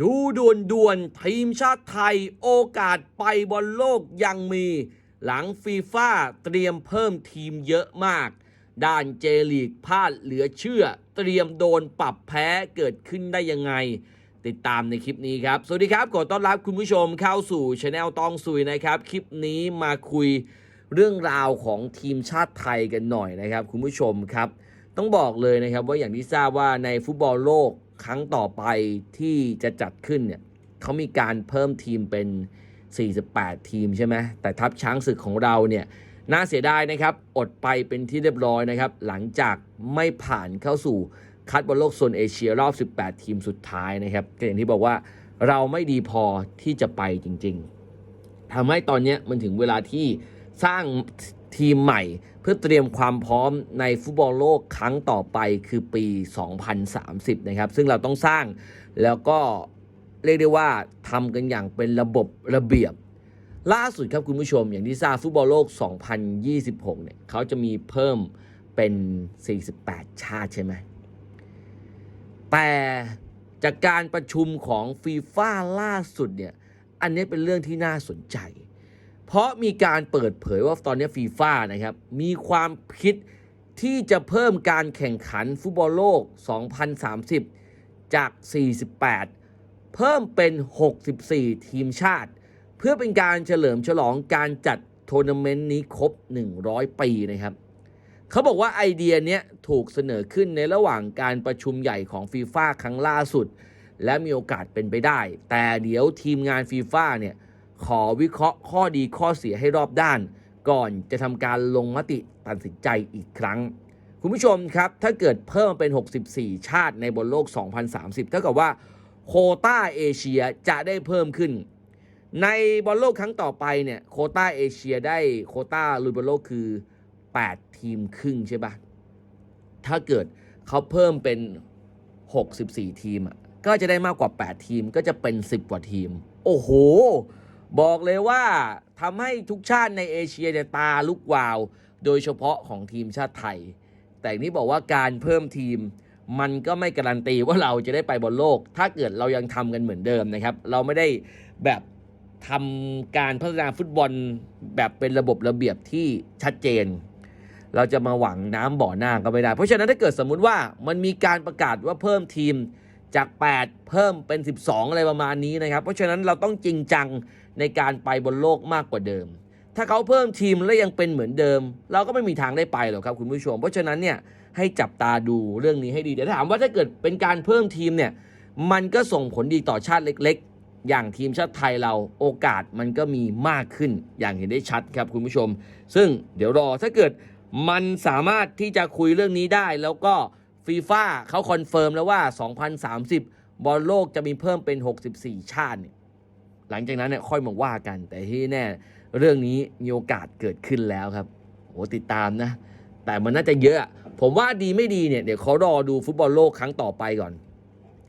ดูด่วนด่วนทีมชาติไทยโอกาสไปบอลโลกยังมี หลังฟีฟ่าเตรียมเพิ่มทีมเยอะมาก ด้านเจลีกพลาดเหลือเชื่อ เตรียมโดนปรับแพ้เกิดขึ้นได้ยังไง ติดตามในคลิปนี้ครับ สวัสดีครับขอต้อนรับคุณผู้ชมเข้าสู่ช anel ตองซุยนะครับ คลิปนี้มาคุยเรื่องราวของทีมชาติไทยกันหน่อยนะครับ คุณผู้ชมครับ ต้องบอกเลยนะครับว่าอย่างที่ทราบว่าในฟุตบอลโลก ครั้งต่อไปที่จะจัดขึ้นเนี่ยเขามีการเพิ่มทีมเป็น 48 ทีมใช่ไหมแต่ทัพช้างศึกของเราเนี่ยน่าเสียดายนะครับ อดไปเป็นที่เรียบร้อยนะครับ หลังจากไม่ผ่านเข้าสู่คัดบอลโลกโซนเอเชียรอบ 18 ทีมสุดท้ายนะครับก็อย่างที่บอกว่าเราไม่ดีพอที่จะไปจริง ๆทำให้ตอนนี้มันถึงเวลาที่สร้าง ทีมใหม่ เพื่อเตรียมความพร้อมในฟุตบอลโลกครั้งต่อไปคือปี 2030 นะครับ ซึ่งเราต้องสร้างแล้วก็เรียกได้ว่าทำกันอย่างเป็นระบบระเบียบ ล่าสุดครับคุณผู้ชม อย่างที่ทราบฟุตบอลโลก 2026 เนี่ยเขาจะมีเพิ่มเป็น 48 ชาติใช่ไหม แต่จากการประชุมของฟีฟ่าล่าสุดเนี่ย อันนี้เป็นเรื่องที่น่าสนใจ เพราะมีการเปิดเผยว่าตอนนี้ฟีฟ่านะครับ มีความคิดที่จะเพิ่มการแข่งขันฟุตบอลโลก 2030 จาก 48 เพิ่มเป็น 64 ทีมชาติ เพื่อเป็นการเฉลิมฉลองการจัดทัวร์นาเมนต์นี้ครบ 100 ปีนะครับเขาบอกว่าไอเดียนี้ถูกเสนอขึ้นในระหว่างการประชุมใหญ่ของฟีฟ่าครั้งล่าสุด และมีโอกาสเป็นไปได้ แต่เดี๋ยวทีมงานฟีฟ่าเนี่ย ขอวิเคราะห์ข้อดีข้อเสียให้รอบด้าน ก่อนจะทำการลงมติตัดสินใจอีกครั้ง คุณผู้ชมครับ ถ้าเกิดเพิ่มเป็น 64 ชาติในบนโลก 2030 เท่ากับว่าโคต้าเอเชียจะได้เพิ่มขึ้น ในบอลโลกครั้งต่อไปเนี่ยโคต้าเอเชียได้โคต้าลุยบอลโลกคือ 8 ทีมครึ่งใช่ปะถ้าเกิดเขาเพิ่มเป็น 64 ทีมอะก็จะได้มากกว่า 8 ทีมก็จะเป็น 10 กว่าทีม โอ้โห บอกเลยว่าทำให้ทุกชาติในเอเชียเนี่ยตาลุกวาว โดยเฉพาะของทีมชาติไทย แต่นี่บอกว่าการเพิ่มทีม มันก็ไม่การันตีว่าเราจะได้ไปบอลโลก ถ้าเกิดเรายังทำกันเหมือนเดิมนะครับ เราไม่ได้แบบทำการพัฒนาฟุตบอลแบบเป็นระบบระเบียบที่ชัดเจน เราจะมาหวังน้ำบ่อหน้าก็ไม่ได้ เพราะฉะนั้นถ้าเกิดสมมุติว่ามันมีการประกาศว่าเพิ่มทีมจาก 8 เพิ่มเป็น 12 อะไรประมาณนี้นะครับ เพราะฉะนั้นเราต้องจริงจัง ในการไปบนโลกมากกว่าเดิม ถ้าเขาเพิ่มทีมแล้วยังเป็นเหมือนเดิม เราก็ไม่มีทางได้ไปหรอกครับคุณผู้ชม เพราะฉะนั้นเนี่ยให้จับตาดูเรื่องนี้ให้ดีเดี๋ยวถามว่าถ้าเกิดเป็นการเพิ่มทีมเนี่ยมันก็ส่งผลดีต่อชาติเล็กๆ อย่างทีมชาติไทยเราโอกาสมันก็มีมากขึ้นอย่างเห็นได้ชัดครับคุณผู้ชม ซึ่งเดี๋ยวรอถ้าเกิดมันสามารถที่จะคุยเรื่องนี้ได้ แล้วก็ฟีฟ่าเขาคอนเฟิร์มแล้วว่า 2030 บอลโลกจะมีเพิ่มเป็น 64 ชาติเนี่ย หลังจากนั้นเนี่ยค่อยมาว่ากัน แต่ที่แน่เรื่องนี้มีโอกาสเกิดขึ้นแล้วครับโหติดตามนะ แต่มันน่าจะเยอะ ผมว่าดีไม่ดีเนี่ยเดี๋ยวเขารอดูฟุตบอลโลกครั้งต่อไปก่อน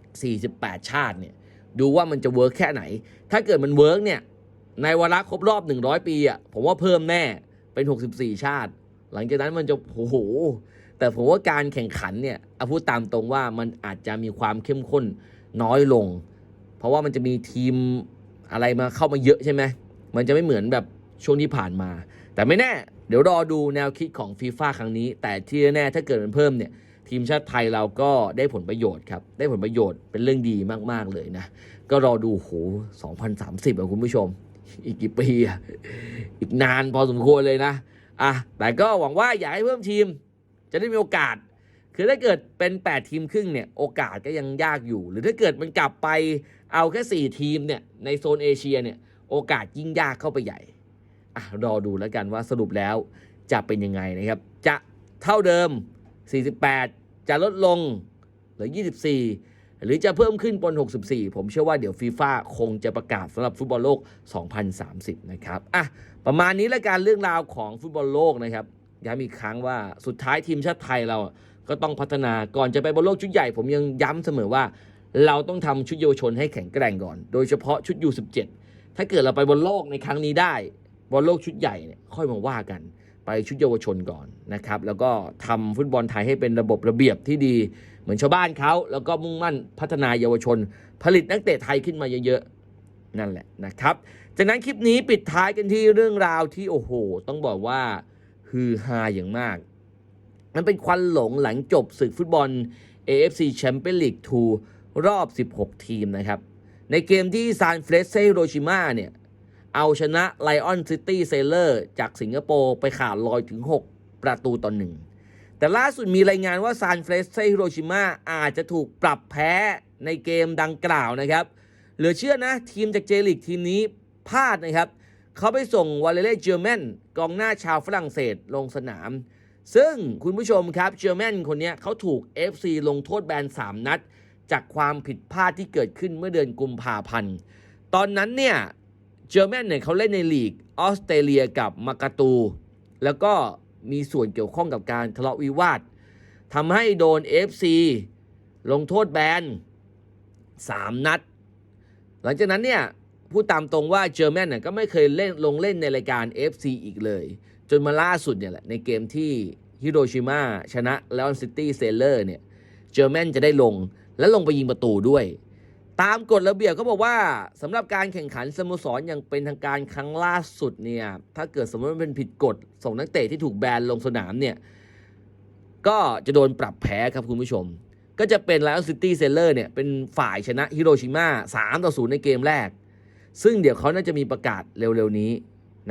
48 ชาติเนี่ยดูว่ามันจะเวิร์กแค่ไหน ถ้าเกิดมันเวิร์กเนี่ยในวาระครบรอบ 100 ปีอะผมว่าเพิ่มแน่เป็น 64 ชาติ หลังจากนั้นมันจะโอ้โหแต่ผมว่าการแข่งขันเนี่ยเอาพูดตามตรงว่ามันอาจจะมีความเข้มข้นน้อยลง เพราะว่ามันจะมีทีม อะไรมาเข้ามาเยอะใช่ไหมมันจะไม่เหมือนแบบช่วงที่ผ่านมา แต่ไม่แน่ เดี๋ยวรอดูแนวคิดของฟีฟ่าครั้งนี้ แต่ที่แน่ถ้าเกิดมันเพิ่มเนี่ยทีมชาติไทยเราก็ได้ผลประโยชน์ครับ ได้ผลประโยชน์เป็นเรื่องดีมาก ๆ เลยนะ ก็รอดูโห2030อะคุณผู้ชม อีกกี่ปีอะอีกนานพอสมควรเลยนะ อะ แต่ก็หวังว่าอยากให้เพิ่มทีม จะได้มีโอกาส คือถ้าเกิดเป็น 8 ทีมครึ่งเนี่ยโอกาสก็ยังยากอยู่ หรือถ้าเกิดมันกลับไปเอาแค่ 4 ทีมเนี่ยในโซนเอเชียเนี่ยโอกาสยิ่งยากเข้าไปใหญ่อะรอดูแล้วกันว่าสรุปแล้วจะเป็นยังไงนะครับ จะเท่าเดิม 48 จะลดลงเหลือ 24 หรือจะเพิ่มขึ้นบน 64 ผมเชื่อว่าเดี๋ยวฟีฟ่าคงจะประกาศสำหรับฟุตบอลโลก 2030 นะครับอะประมาณนี้และการเรื่องราวของฟุตบอลโลกนะครับย้ำอีกครั้งว่าสุดท้ายทีมชาติไทยเรา ก็ต้องพัฒนาก่อนจะไปบอลโลกชุดใหญ่ผมยังย้ำเสมอว่า เราต้องทำชุดเยาวชนให้แข็งแกร่งก่อน โดยเฉพาะชุดยู17ถ้าเกิดเราไปบอลโลกในครั้งนี้ได้บอลโลกชุดใหญ่เนี่ยค่อยมาว่ากัน ไปชุดเยาวชนก่อนนะครับ แล้วก็ทำฟุตบอลไทยให้เป็นระบบระเบียบที่ดี เหมือนชาวบ้านเขาแล้วก็มุ่งมั่นพัฒนาเยาวชน ผลิตนักเตะไทยขึ้นมาเยอะๆนั่นแหละนะครับ จากนั้นคลิปนี้ปิดท้ายกันที่เรื่องราวที่โอ้โห ต้องบอกว่าฮือฮาอย่างมาก มันเป็นควันหลงหลังจบศึกฟุตบอล AFC Champions League 2 รอบ 16 ทีมนะครับ ในเกมที่ซานเฟรเซโรชิมาเนี่ย เอาชนะไลออนซิตี้เซเลอร์จากสิงคโปร์ไปขาดลอยถึง 6 ประตูต่อหนึ่ง แต่ล่าสุดมีรายงานว่าซานเฟรเซโรชิมาอาจจะถูกปรับแพ้ในเกมดังกล่าวนะครับ เหลือเชื่อนะ ทีมจากเจลิกทีมนี้พลาดนะครับ เขาไปส่งวาเลเล่เจอร์แมนกองหน้าชาวฝรั่งเศสลงสนาม ซึ่งคุณผู้ชมครับเจอร์แมนคนนี้เขาถูก FC ลงโทษแบน 3 นัด จากความผิดพลาดที่เกิดขึ้นเมื่อเดือนกุมภาพันธ์ ตอนนั้นเนี่ยเจอร์แมนเนี่ยเขาเล่นในลีกออสเตรเลียกับมากาตู แล้วก็มีส่วนเกี่ยวข้องกับการทะเลาะวิวาททำให้โดน FC ลงโทษแบน 3 นัด หลังจากนั้นเนี่ยพูดตามตรงว่าเจอร์แมนเนี่ยก็ไม่เคยเล่นลงเล่นในรายการ FC อีกเลย จนมาล่าสุดเนี่ยแหละในเกมที่ฮิโรชิมาชนะเลออนซิตี้เซเลอร์เนี่ยเจอร์แมนจะได้ลงและลงไปยิงประตูด้วย ตามกฎระเบียบเขาบอกว่าสำหรับการแข่งขันสโมสรอย่างเป็นทางการครั้งล่าสุดเนี่ยถ้าเกิดสมมติว่าเป็นผิดกฎส่งนักเตะที่ถูกแบนลงสนามเนี่ยก็จะโดนปรับแพ้ครับคุณผู้ชม ก็จะเป็นไลออนซิตี้เซเลอร์เนี่ยเป็นฝ่ายชนะฮิโรชิมา3ต่อ0ในเกมแรก ซึ่งเดี๋ยวเขาน่าจะมีประกาศเร็วๆนี้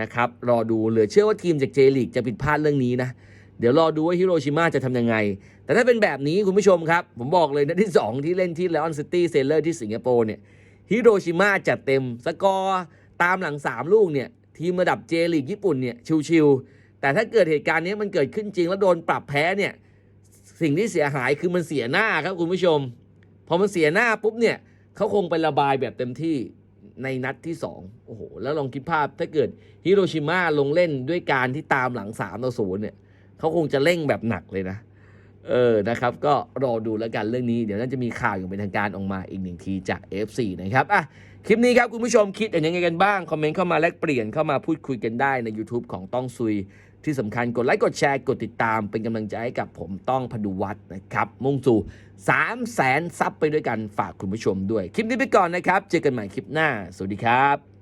นะครับ รอดูเหลือเชื่อว่าทีมจากเจลีกจะผิดพลาดเรื่องนี้นะ เดี๋ยวรอดูว่าฮิโรชิมาจะทำยังไง แต่ถ้าเป็นแบบนี้คุณผู้ชมครับ ผมบอกเลยนัดที่ 2 ที่เล่นที่เลออนซิตี้เซเลอร์ที่สิงคโปร์เนี่ยฮิโรชิมาจัดเต็มสกอร์ตามหลัง 3 ลูกเนี่ยทีมระดับเจลีกญี่ปุ่นเนี่ยชิวๆแต่ถ้าเกิดเหตุการณ์นี้มันเกิดขึ้นจริงแล้วโดนปรับแพ้เนี่ยสิ่งที่เสียหายคือมันเสียหน้าครับคุณผู้ชม พอมันเสียหน้าปุ๊บเนี่ยเขาคงไประบายแบบเต็มที่ ในนัดที่ 2 โอ้โห แล้วลองคิดภาพถ้าเกิดฮิโรชิมาลงเล่นด้วยการที่ตามหลัง3ต่อ0เนี่ยเขาคงจะเร่งแบบหนักเลยนะ เออนะครับ ก็รอดูแล้วกันเรื่องนี้ เดี๋ยวน่าจะมีข่าวอย่างเป็นทางการออกมาอีกหนึ่งทีจาก F4 นะครับอะคลิปนี้ครับคุณผู้ชมคิดอย่างไงกันบ้าง คอมเมนต์เข้ามาแลกเปลี่ยนเข้ามาพูดคุยกันได้ใน YouTube ของต้องซุย ที่สำคัญกดไลค์กดแชร์กดติดตามเป็นกำลังใจให้กับผมต้องพดุวัฒน์นะครับ มุ่งสู่3 0 0แสนซับไปด้วยกันฝากคุณผู้ชมด้วย คลิปนี้ไปก่อนนะครับ เจอกันใหม่คลิปหน้า สวัสดีครับ